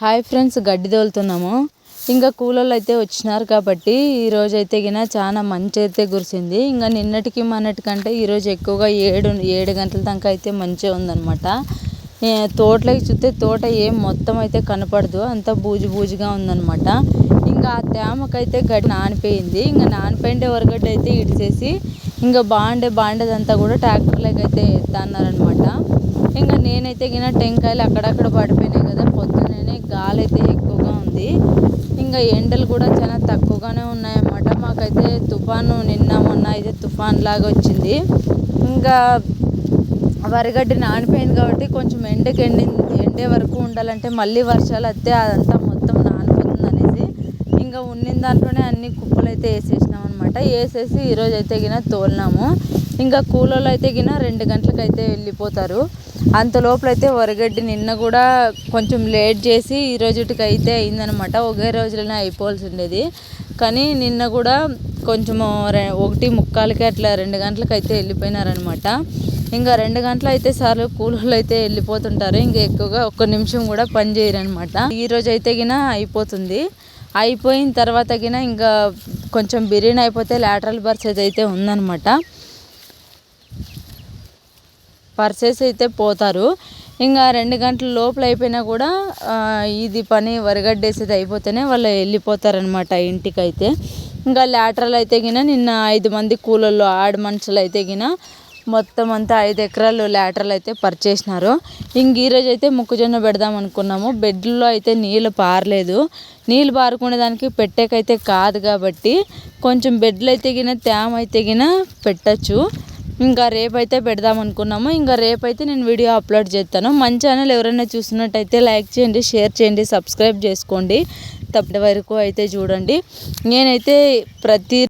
Hi friends గడ్డి తోలుతున్నాము. ఇంకా కూలోళ్ళు అయితే వచ్చినారు కాబట్టి ఈరోజు అయితే గిన చాలా మంచి అయితే కురిసింది. ఇంకా నిన్నటికి మనటికంటే ఈరోజు ఎక్కువగా ఏడు ఏడు గంటల దాకా అయితే మంచిగా ఉందన్నమాట. తోటలోకి చూస్తే తోట ఏం మొత్తం అయితే కనపడదు. అంతా బూజు బూజుగా ఉందన్నమాట. ఇంకా ఆ తేమకైతే గడ్డి నానిపోయింది. ఇంకా నానిపోయిండే వరగడ్డ అయితే ఇడిచేసి ఇంకా బాండే బాండేదంతా కూడా ట్రాక్టర్లోకి అయితే ఎత్తన్నారనమాట ఇంకా నేనైతే గిన టెంకాయలు అక్కడక్కడ పడిపోయినాయి కదా పొద్దు గాలి అయితే ఎక్కువగా ఉంది. ఇంకా ఎండలు కూడా చాలా తక్కువగానే ఉన్నాయన్నమాట. మాకైతే తుఫాను నిన్న మొన్న అయితే తుఫాన్ లాగా వచ్చింది. ఇంకా వరిగడ్డి నానిపోయింది కాబట్టి కొంచెం ఎండకి ఎండి ఎండే వరకు ఉండాలంటే మళ్ళీ వర్షాలు వస్తే అదంతా మొత్తం నానిపోతుంది అనేసి ఇంకా ఉన్నిన దాంట్లోనే అన్ని కుప్పలు అయితే వేసేసినాం అనమాట వేసేసి ఈరోజు అయితే గిన తోలినాము. ఇంకా కూలోళ్ళు అయితే గిన రెండు గంటలకు అయితే వెళ్ళిపోతారు. అంత లోపల అయితే నిన్న కూడా కొంచెం లేట్ చేసి ఈ రోజుటికి అయితే అయిందనమాట. ఒకే రోజులోనే అయిపోవాల్సి ఉండేది కానీ నిన్న కూడా కొంచెము ఒకటి ముక్కాలకి అట్లా రెండు గంటలకు అయితే వెళ్ళిపోయినారనమాట. ఇంకా రెండు గంటలు అయితే సార్లు కూలోళ్ళు అయితే వెళ్ళిపోతుంటారు. ఇంకా ఎక్కువగా ఒక్క నిమిషం కూడా పని చేయరనమాట. ఈ రోజు అయితే గిన అయిపోతుంది. అయిపోయిన తర్వాత గిన ఇంకా కొంచెం బిర్యానీ అయిపోతే లాటరల్ బర్స్ అయితే ఉందనమాట. పర్చేస్ అయితే పోతారు. ఇంకా రెండు గంటల లోపల అయిపోయినా కూడా ఇది పని వరగడ్డేసేది అయిపోతేనే వాళ్ళు వెళ్ళిపోతారనమాట ఇంటికి అయితే ఇంకా లేటరల్ అయితే గిన నిన్న ఐదు మంది కూలర్లు ఆడు మనుషులు అయితే గిన మొత్తం అంతా ఐదు ఎకరాలు లాటరల్ అయితే పర్చేసినారు ఇంక ఈరోజు అయితే మొక్కజొన్న పెడదాం అనుకున్నాము. బెడ్లో అయితే నీళ్ళు పారలేదు. నీళ్ళు పారుకునే దానికి పెట్టేకైతే కాదు కాబట్టి కొంచెం బెడ్లు అయితే గిన తేమ అయితే గిన పెట్టచ్చు. ఇంకా రేపైతే పెడదాం అనుకున్నాము. ఇంకా రేపైతే నేను వీడియో అప్లోడ్ చేస్తాను. మన ఛానల్ ఎవరైనా చూస్తున్నట్టయితే లైక్ చేయండి షేర్ చేయండి సబ్స్క్రైబ్ చేసుకోండి. తప్పటి వరకు అయితే చూడండి. నేనైతే ప్రతి